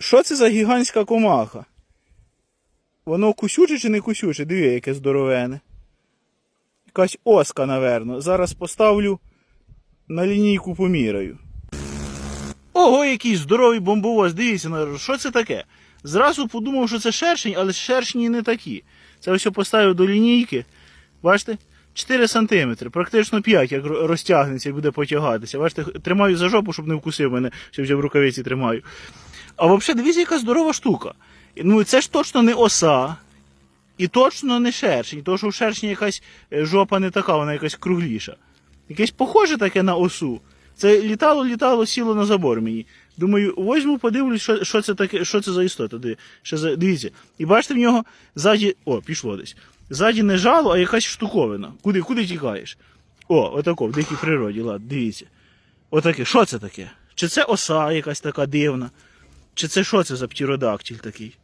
Що це за гігантська комаха? Воно кусюче чи не кусюче? Диви, яке здоровене. Якась оска, наверно. Зараз поставлю на лінійку поміряю. Ого, який здоровий бомбовоз. Дивіться, що це таке? Зразу подумав, що це шершень, але шершні не такі. Це я поставив до лінійки. Бачите? 4 см, практично 5, як розтягнеться і буде потягатися. Бачите, тримаю за жопу, щоб не вкусив мене, що вже в рукавиці тримаю. А взагалі, дивіться, яка здорова штука. Ну, це ж точно не оса, і точно не шершень, тому що в шершні якась е, жопа не така, вона якась кругліша. Якесь похоже таке на осу. Це літало, літало, сіло на забор мені. Думаю, возьму, подивлюсь, що, що це таке, що це за істота. Що за, дивіться. І бачите, в нього ззаді. О, пішло десь. Ззаді не жало, а якась штуковина. Куди, куди тікаєш? О, отако, в дикій природі, ладно, дивіться. Отаке, що це таке? Чи це оса якась така дивна? Чи це що це за птеродактиль такий?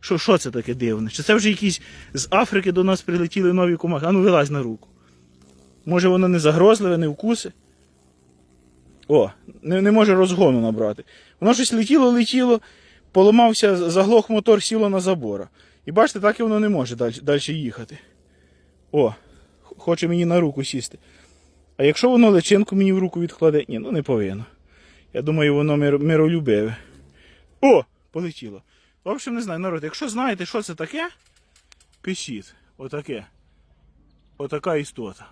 Що, що це таке дивне? Чи це вже якісь з Африки до нас прилетіли нові комахи? А ну вилазь на руку. Може воно не загрозливе, не вкуси? О, не, не може розгону набрати. Воно щось летіло, летіло, поламався, заглох мотор, сіло на забора. І бачите, так і воно не може далі, їхати. О, хоче мені на руку сісти. А якщо воно личинку мені в руку відкладе, ні, ну не повинно. Я думаю, воно мир, миролюбиве. О, полетіло. В общем, не знаю, народ, якщо знаєте, що це таке, пишіть. Отаке. Отака істота.